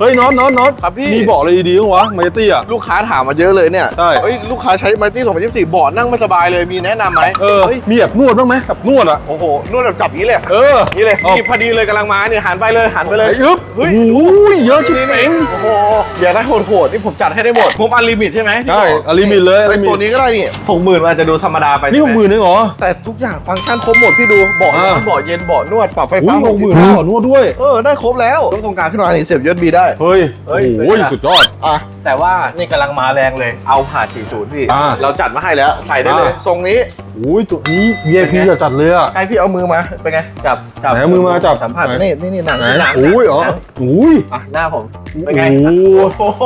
เฮ้ยน็อตน็อตน็อตครับพี่ มีเบาะอะไรดีๆบ้างวะมาเจตี้อะลูกค้าถามมาเยอะเลยเนี่ยใช่เฮ้ยลูกค้าใช้มาตี้2024เบาะนั่งไม่สบายเลยมีแนะนำไหมเออเฮ้ยมีแบบนวดบ้างไหมแบบนวดอะ โอ้โหนวดแบบจับอย่างนี้เลยเออนี่เลยอานี่พอดีเลยกำลังมาเนี่ยหันไปเลยหันไปเลย ไอ้อึ๊บเฮ้ยโอ้ยเยอะจริงนี่เองโอ้โหอยากได้โหดๆนี่ผมจัดให้ได้หมดมุมอันลิมิตใช่ไหมที่ใช่บอกอลิมิตเลยเฮ้ย unlimited ตัวนี้ก็ได้นี่หกหมื่นมันอาจจะดูธรรมดาไปนี่หใช่กไหมื่นเองเหรอ แต่ทุกอย่างฟังก์ชันครบหมดพี่ดูเบาะร้อนอ่าเบาะเย็นเบาะนวดปรับไฟอุ้ฟ้ายหกหมื่น60ขอนวดด้วย เออได้ครบแล้วตรงกลางขึ้นมานี่เสียบ USB ได้เฮ้ยเฮ้ยโอ้ยเป็นไงล่ะสุดยอด อะ แต่ว่านี่กำลังมาแรงเลย เอาผ่า40พี่ อ่าเราจัดมาให้แล้ว ใส่ได้เลย อ่า ทรงนี้ โอ้ยตัวนี้ VIP เป็นไงจะจัดเลยอะ ใช่พี่เอามือมา เป็นไง จับ จับไหนเอามือมาจับสัมผัส ไหน นี่นี่นี่หนังไหนหนังโอ้ยเหรอหนังโอ้ย อะหน้าผม เป็นไงโอ้โห โอ้โห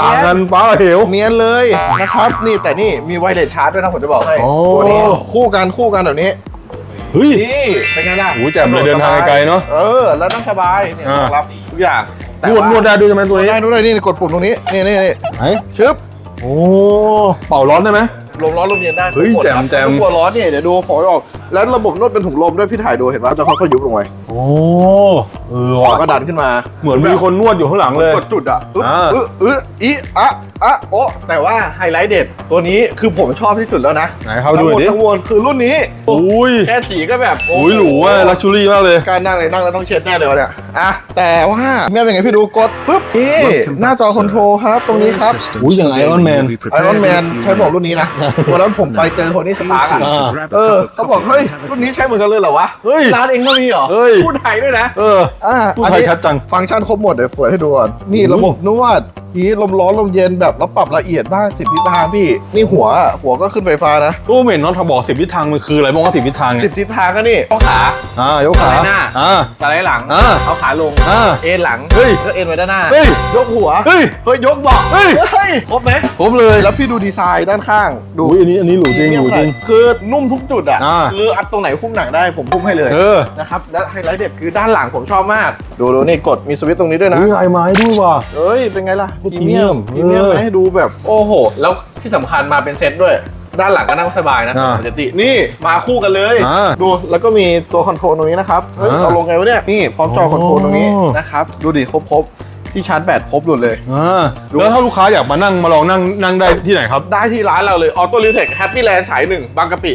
ต่างกันฟ้ากับเหว เนียนเลยนะครับ นี่แต่นี่มีไวเลสชาร์จด้วยนะผมจะบอกให้โอ้ ตัวนี้คู่กันคู่กันแบบนี้ เฮ้ย นี่ เป็นไงล่ะโอ้ยแจ่มเลยเดินทางไกลๆเนอะเออ แล้วนั่งสบายเนี่ยอ่า รองรับทุก อย่างแต่นวดนวดได้ด้วยใช่ไหมตัวานี้ได้ด้วยนี่กดปุ่มตรงนี้นี่นี่นี่ไหนชึบโอ้เป่าร้อนได้ไหม ลมร้อนลมเย็นได้เฮ้ยหมดครับแจ่มๆไม่ต้องกลัวร้อนเนี่ยเดี๋ยวดูผมออก แล้วระบบนวดเป็นถุงลมด้วยพี่ถ่ายดูเห็นปะจะค่อยๆยุบลงไปโอ้เออออกว่ะก็ดันขึ้นมา เหมือนมีคนนวดอยู่ข้างหลังเลย กดจุดอะอึ๊บอ่า อึ๊บอึ๊บอีอะอะโอะแต่ว่าไฮไลท์เด็ดตัวนี้คือผมชอบที่สุดแล้วนะไหนเข้าไปดูหน่อยดิทั้งหมดทั้งมวลคือรุ่นนี้ อุ้ยแค่สีก็แบบอุ้ยหรูว่ะลักชูรี่มากเลย การนั่งเลยนั่งแล้วต้องเช็ดแน่เลยวะเนี่ยอะแต่ว่าแม่เป็นไงพี่ดูกดปึ๊บนี่หน้าจอคอนโทรลครับตรงนี้ครับ อุ้ยอย่าง Iron Man ไอรอนแมนใช้บอกรุ่นนี้นะวันนั้นผมไปเจอโทนี่สตาร์กอะอ่าเออเขาบอกเฮ้ยรุ่นนี้ใช้เหมือนกันเลยเหรอวะเฮ้ยร้านเองก็มีเหรอเฮ้ยพูดไทยด้วยนะเอออ่าพูดไทยชัดจังฟังก์ชันครบหมดเดี๋ยวเปิดให้ดูก่อนนี่ระบบนวด ฮีทลมร้อนลมเย็นแบบแล้วปรับละเอียดบ้างสิบทิศทางพี่ นี่หัวอะหัวก็ขึ้นไฟฟ้านะตู้เหม็นน้องทบอกสิบทิศทางมันคืออะไรบ้างว่าสิบทิศทางสิเนี่ยบทิศทางก็นี่ข้อขา อ่ายกขาสไลด์หน้า อ่า สไลด์หลัง อ่าเอาขาลง อ่าเอ็นหลังเฮ้ย ก็เอ็นไว้ด้านหน้า เฮ้ย ยกหัว เฮ้ย เฮ้ย ยกเบาะเฮ้ย เฮ้ย ครบไหมครบเลยแล้วพี่ดูดีไซน์ด้านข้าง ดูอุ้ยอันนี้อันนี้หรูจริงหรูจริง คือนุ่มทุกจุดอะ อ่า คืออัดตรงไหนพุ่มหนังได้ผมพุ่มให้เลย เออนะครับและไฮไลท์เด็ดคือด้านหลังผมชอบมาก ดูดูนี่กดมีสวิตช์ตรงนี้ด้วยนะอุ้ยลายไม้ด้วยว่ะเอ้ย เป็นไงล่ะพรีเมียมพรีเมียมเออให้ดูแบบ โอ้โห แล้วที่สำคัญมาเป็นเซตด้วย ด้านหลังก็นั่งสบายนะอ่าปกตินี่มาคู่กันเลย อ่าดูแล้วก็มีตัวคอนโทรลตรงนี้นะครับเฮ้ยอ่าเอาลงไงวะเนี่ย นี่พร้อมจอคอนโทรลตรงนี้โอ้ นะครับ ดูดิครบครบที่ชาร์จแบตครบหมดเลย อ่าดูแล้วถ้าลูกค้าอยากมานั่งมาลองนั่งนั่งได้ที่ไหนครับ ได้ที่ร้านเราเลยออโต้ลิเทคแฮปปี้แลนด์สายหนึ่งบางกะปิ